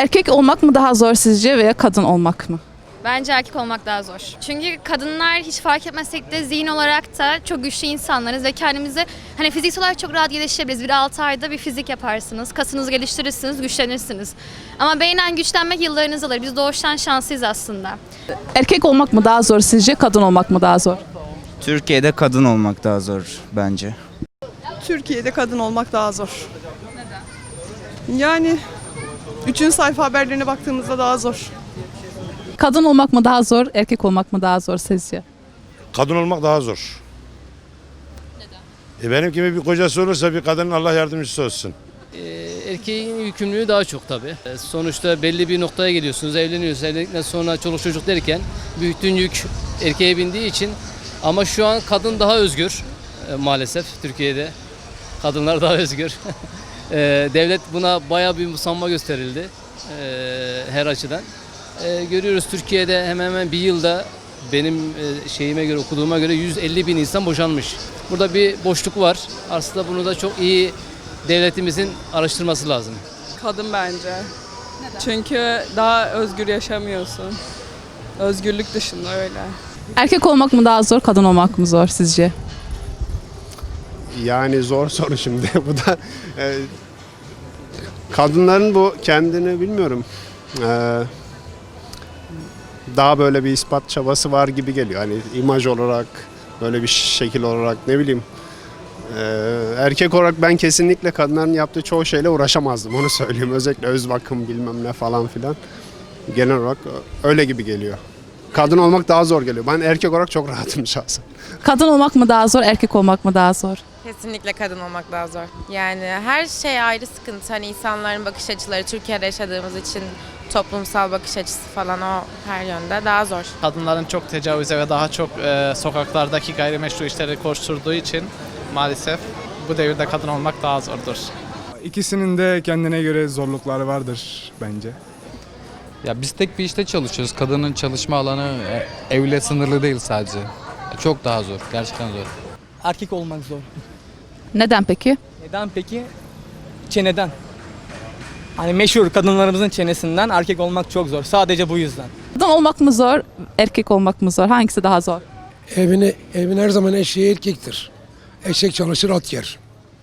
Erkek olmak mı daha zor sizce veya kadın olmak mı? Bence erkek olmak daha zor. Çünkü kadınlar hiç fark etmesek de zihin olarak da çok güçlü insanlarız ve kendimizi hani fiziksel olarak çok rahat geliştirebiliriz. Bir 6 ayda bir fizik yaparsınız, kasınızı geliştirirsiniz, güçlenirsiniz. Ama beynen güçlenmek yıllarınızı alır. Biz doğuştan şanslıyız aslında. Erkek olmak mı daha zor sizce, kadın olmak mı daha zor? Türkiye'de kadın olmak daha zor bence. Türkiye'de kadın olmak daha zor. Neden? Yani üçüncü sayfa haberlerine baktığımızda daha zor. Kadın olmak mı daha zor, erkek olmak mı daha zor sizce? Kadın olmak daha zor. Neden? E benim gibi bir kocası olursa bir kadının Allah yardımcısı olsun. Ee, Erkeğin yükümlülüğü daha çok tabii. Ee, Sonuçta belli bir noktaya geliyorsunuz, evleniyorsunuz. Evlendikten sonra çoluk çocuk derken bütün yük erkeğe bindiği için ama şu an kadın daha özgür e, maalesef Türkiye'de. Kadınlar daha özgür. Ee, Devlet buna bayağı bir musamma gösterildi e, her açıdan. Ee, Görüyoruz Türkiye'de hemen hemen bir yılda benim e, şeyime göre okuduğuma göre 150 bin insan boşanmış. Burada bir boşluk var. Aslında bunu da çok iyi devletimizin araştırması lazım. Kadın bence. Çünkü daha özgür yaşamıyorsun. Özgürlük dışında öyle. Erkek olmak mı daha zor, kadın olmak mı zor sizce? Yani zor soru şimdi. bu da e, kadınların bu kendini bilmiyorum. e, daha böyle bir ispat çabası var gibi geliyor. Hani imaj olarak, böyle bir şekil olarak ne bileyim. E, erkek olarak ben kesinlikle kadınların yaptığı çoğu şeyle uğraşamazdım. Onu söyleyeyim. Özellikle öz bakım bilmem ne falan filan. Genel olarak öyle gibi geliyor. Kadın olmak daha zor geliyor. Ben erkek olarak çok rahatım şahsen. Kadın olmak mı daha zor, erkek olmak mı daha zor? Kesinlikle kadın olmak daha zor. Yani her şey ayrı sıkıntı. Hani insanların bakış açıları Türkiye'de yaşadığımız için toplumsal bakış açısı falan o her yönde daha zor. kadınların çok tecavüze ve daha çok e, sokaklardaki gayrimeşru işleri koşturduğu için maalesef bu devirde kadın olmak daha zordur. İkisinin de kendine göre zorlukları vardır bence. Ya biz tek bir işte çalışıyoruz. Kadının çalışma alanı e, evle sınırlı değil sadece. Çok daha zor. Gerçekten zor. Erkek olmak zor. Neden peki? Neden peki? Çeneden. Hani meşhur kadınlarımızın çenesinden erkek olmak çok zor. Sadece bu yüzden. Kadın olmak mı zor, erkek olmak mı zor? Hangisi daha zor? Evini, evin her zaman eşeği erkektir. Eşek çalışır at yer.